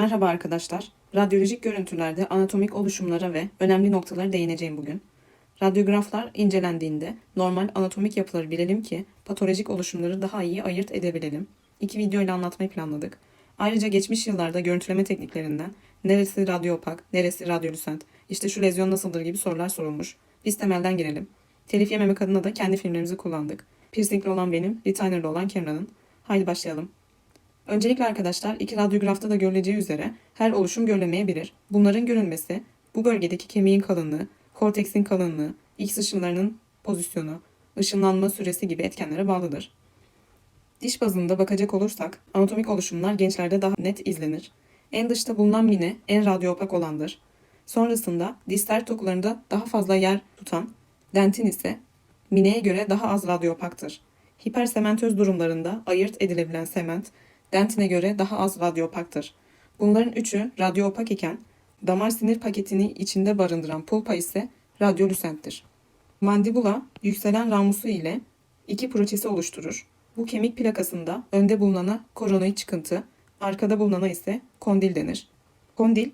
Merhaba arkadaşlar. Radyolojik görüntülerde anatomik oluşumlara ve önemli noktalara değineceğim bugün. Radyograflar incelendiğinde normal anatomik yapıları bilelim ki patolojik oluşumları daha iyi ayırt edebilelim. İki video ile anlatmayı planladık. Ayrıca geçmiş yıllarda görüntüleme tekniklerinden neresi radyopak, neresi radyolüsent, işte şu lezyon nasıldır gibi sorular sorulmuş. Biz temelden girelim. Telif yememek adına da kendi filmlerimizi kullandık. Piercingli olan benim, retainerlı olan Cameron'ın. Haydi başlayalım. Öncelikle arkadaşlar iki radyografta da görüleceği üzere her oluşum görülemeyebilir. Bunların görülmesi bu bölgedeki kemiğin kalınlığı, korteksin kalınlığı, X ışınlarının pozisyonu, ışınlanma süresi gibi etkenlere bağlıdır. Diş bazında bakacak olursak anatomik oluşumlar gençlerde daha net izlenir. En dışta bulunan mine en radyopak olandır. Sonrasında distal dokularında daha fazla yer tutan dentin ise mineye göre daha az radyopaktır. Hipersementöz durumlarında ayırt edilebilen sement dentine göre daha az radyopaktır. Bunların üçü radyoopak iken damar sinir paketini içinde barındıran pulpa ise radyolüsenttir. Mandibula yükselen ramusu ile iki proçesi oluşturur. Bu kemik plakasında önde bulunana koronoid çıkıntı, arkada bulunana ise kondil denir. Kondil,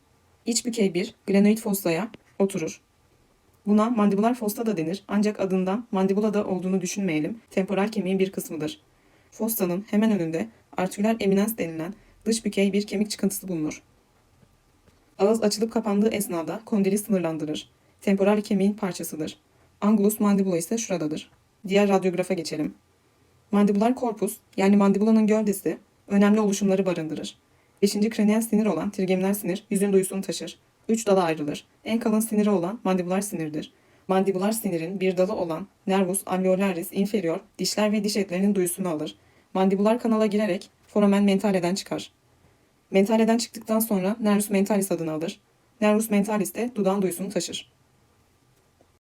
iç bükey bir glenoid fossaya oturur. Buna mandibular fossa da denir ancak adından mandibulada olduğunu düşünmeyelim. Temporal kemiğin bir kısmıdır. Fossanın hemen önünde artiküler eminens denilen dış bükey bir kemik çıkıntısı bulunur. Ağız açılıp kapandığı esnada kondili sınırlandırır. Temporal kemiğin parçasıdır. Angulus mandibula ise şuradadır. Diğer radyografa geçelim. Mandibular korpus yani mandibulanın gövdesi önemli oluşumları barındırır. Beşinci kraniyal sinir olan trigeminal sinir yüzün duyusunu taşır. Üç dala ayrılır. En kalın siniri olan mandibular sinirdir. Mandibular sinirin bir dalı olan nervus alveolaris inferior dişler ve diş etlerinin duyusunu alır. Mandibular kanala girerek foramen mentaleden çıkar. Mentaleden çıktıktan sonra nervus mentalis adını alır. Nervus mentalis de dudağın duyusunu taşır.